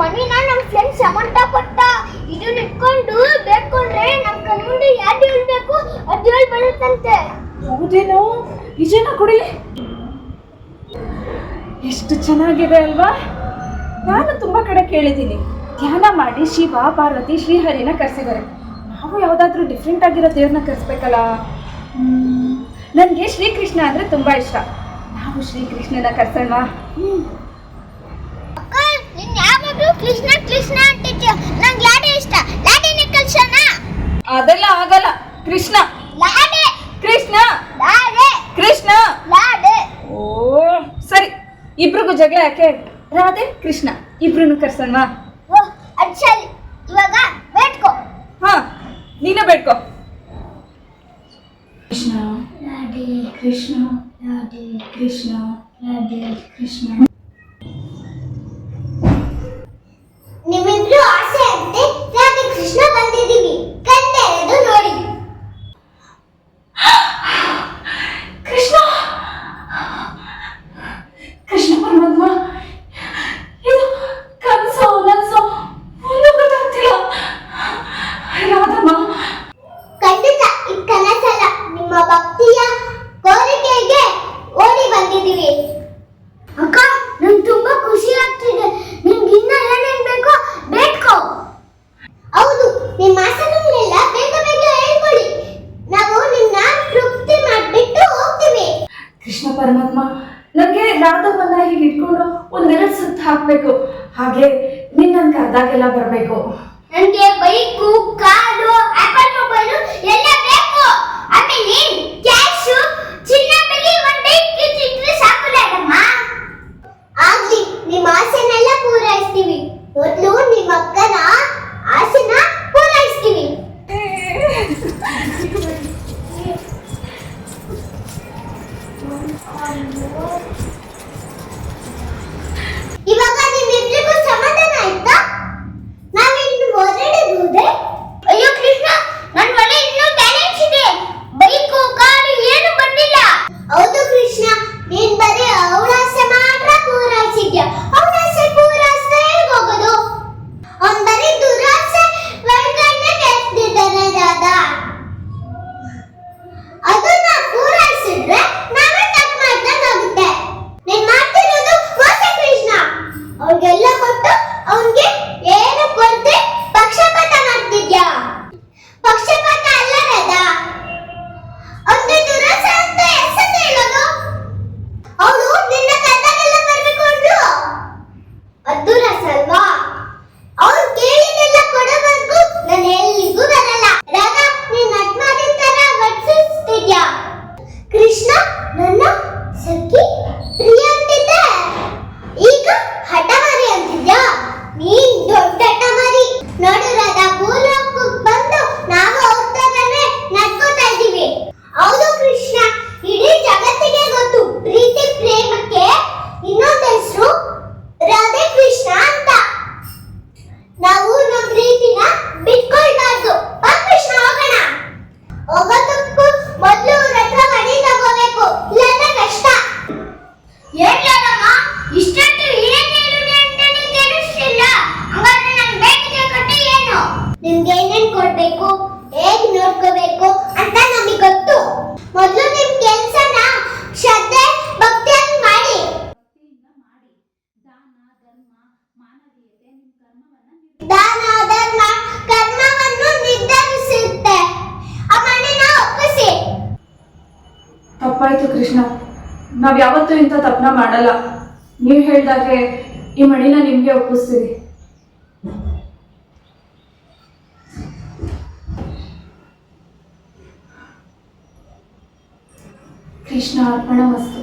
ಮನೆನ ನಮ್ಮ ಫ್ರೆಂಡ್ ಸಮಂತ ಕೊಟ್ಟ. ಇದನ್ನ ಇಟ್ಕೊಂಡು ಬೇಕೊಂಡ್ರೆ ನಮ್ಮ ಕಣ್ಮುಂದೆ ಯಾರು ಹೇಳ್ಬೇಕು ಅದು ಹೇಳಿ ಬರುತ್ತಂತೆ. ಹೌದೇನು? ನಿಜನ ಕೊಡಿ. ಎಷ್ಟು ಚೆನ್ನಾಗಿದೆ ಅಲ್ವಾ? ನಾನು ತುಂಬ ಕಡೆ ಕೇಳಿದ್ದೀನಿ. ಧ್ಯಾನ ಮಾಡಿ ಶಿವ, ಪಾರ್ವತಿ, ಶ್ರೀಹರಿನ ಕರೆಸಿದ್ದಾರೆ. ನಾವು ಯಾವುದಾದ್ರೂ ಡಿಫ್ರೆಂಟ್ ಆಗಿರೋ ದೇವ್ರನ್ನ ಕರೆಸ್ಬೇಕಲ್ಲ? ನನಗೆ ಶ್ರೀಕೃಷ್ಣ ಅಂದರೆ ತುಂಬ ಇಷ್ಟ. ನಾವು ಶ್ರೀಕೃಷ್ಣನ ಕರೆಸೋಣ? ಕೃಷ್ಣ ಕೃಷ್ಣ ಅಂತಿದ್ಯ ನಂಗೆ ಲಾಡೆ ಇಷ್ಟ. ಲಾಡೆನೆ ಕಲ್ಸೋಣ ಅದೆಲ್ಲ ಆಗಲ್ಲ. ಕೃಷ್ಣ. ಲಾಡೆ. ಕೃಷ್ಣ. ಲಾಡೆ. ಕೃಷ್ಣ. ಲಾಡೆ. ಓ ಸರಿ. ಇಬ್ರಿಗೂ ಜಗಳ ಯಾಕೆ? ರಾಧೆ ಕೃಷ್ಣ. ಇಬ್ರು ಕರ್ಸೋಣ ಓ ಅದ್ ಸರಿ. ಇವಾಗ ಬೇಡ್ಕೋ. ಹಾ ನೀನು ಬೇಡ್ಕೋ. ಕೃಷ್ಣ. ರಾಧೆ ಕೃಷ್ಣ. ರಾಧೆ ಕೃಷ್ಣ ರಾಧೆ ಕೃಷ್ಣ. ನನಗೆ ರಾಧಮ್ಮನ್ನ ಹೀಗೆ ಇಟ್ಕೊಂಡು ಒಂದೆರಡು ಸುತ್ತ ಹಾಕ್ಬೇಕು. ಹಾಗೆ ನಿನ್ನ ನನ್ ಕರ್ದಾಗೆಲ್ಲ ಬರಬೇಕು. ನನಗೆ bike, car apple mobile Bút. ನೀನ್ ದೊಡ್ಡ ಹಠಮಾರಿ ನೋಡು ರಾಧಾ, ಭೂಲೋಕಕ್ಕೆ ಬಂದು ನಾವು ತರನೇ ನಡ್ಕೋತಾ ಇದೀವಿ ಹೌದು ಕೃಷ್ಣ, ಇಡೀ ಜಗತ್ತಿಗೆ ಗೊತ್ತು ಪ್ರೀತಿ, ಪ್ರೇಮಕ್ಕೆ ಇನ್ನೊಂದು ಹೆಸರು ರಾಧೆ ಕೃಷ್ಣ ಅಂತ. ನಾವು ನಮ್ಮ ಪ್ರೀತಿನ ಬಿಟ್ಕೊಳ್ಬಾರ್ದು. ಬಾ ಕೃಷ್ಣ, ಹೋಗೋಣ. ಹೋಗೋದಕ್ಕೂ ಮೊದಲು ರಥ ಮಣಿ ತಗೋಬೇಕು. ಇಲ್ಲಾಂದ್ರೆ ಕಷ್ಟ. ಏನ್ ಇಷ್ಟೊತ್ತು ನಿಮ್ಗೆ ಏನೇನ್ ಕೊಡ್ಬೇಕು, ಹೇಗ್ ನೋಡ್ಕೋಬೇಕು ಅಂತ ನಮಗೆ ಗೊತ್ತು. ಮೊದಲು ನಿಮ್ ಕೆಲ್ಸನ ಶ್ರದ್ಧೆ ಭಕ್ತಿ ಮಾಡಿ. ದಾನ, ಧರ್ಮ, ಕರ್ಮವನ್ನು ನಿರ್ಧರಿಸುತ್ತೆ. ಆ ಮಣ್ಣಿನ ಒಪ್ಪಿಸಿ. ತಪ್ಪಾಯ್ತು ಕೃಷ್ಣ. ನಾವ್ ಯಾವತ್ತೂ ಇಂಥ ತಪ್ಪನ ಮಾಡಲ್ಲ. ನೀವು ಹೇಳ್ದಾಗೆ ಈ ಮಣಿನ ನಿಮ್ಗೆ ಒಪ್ಪಿಸ್ತೀವಿ. కృష్ణార్పణ వస్తు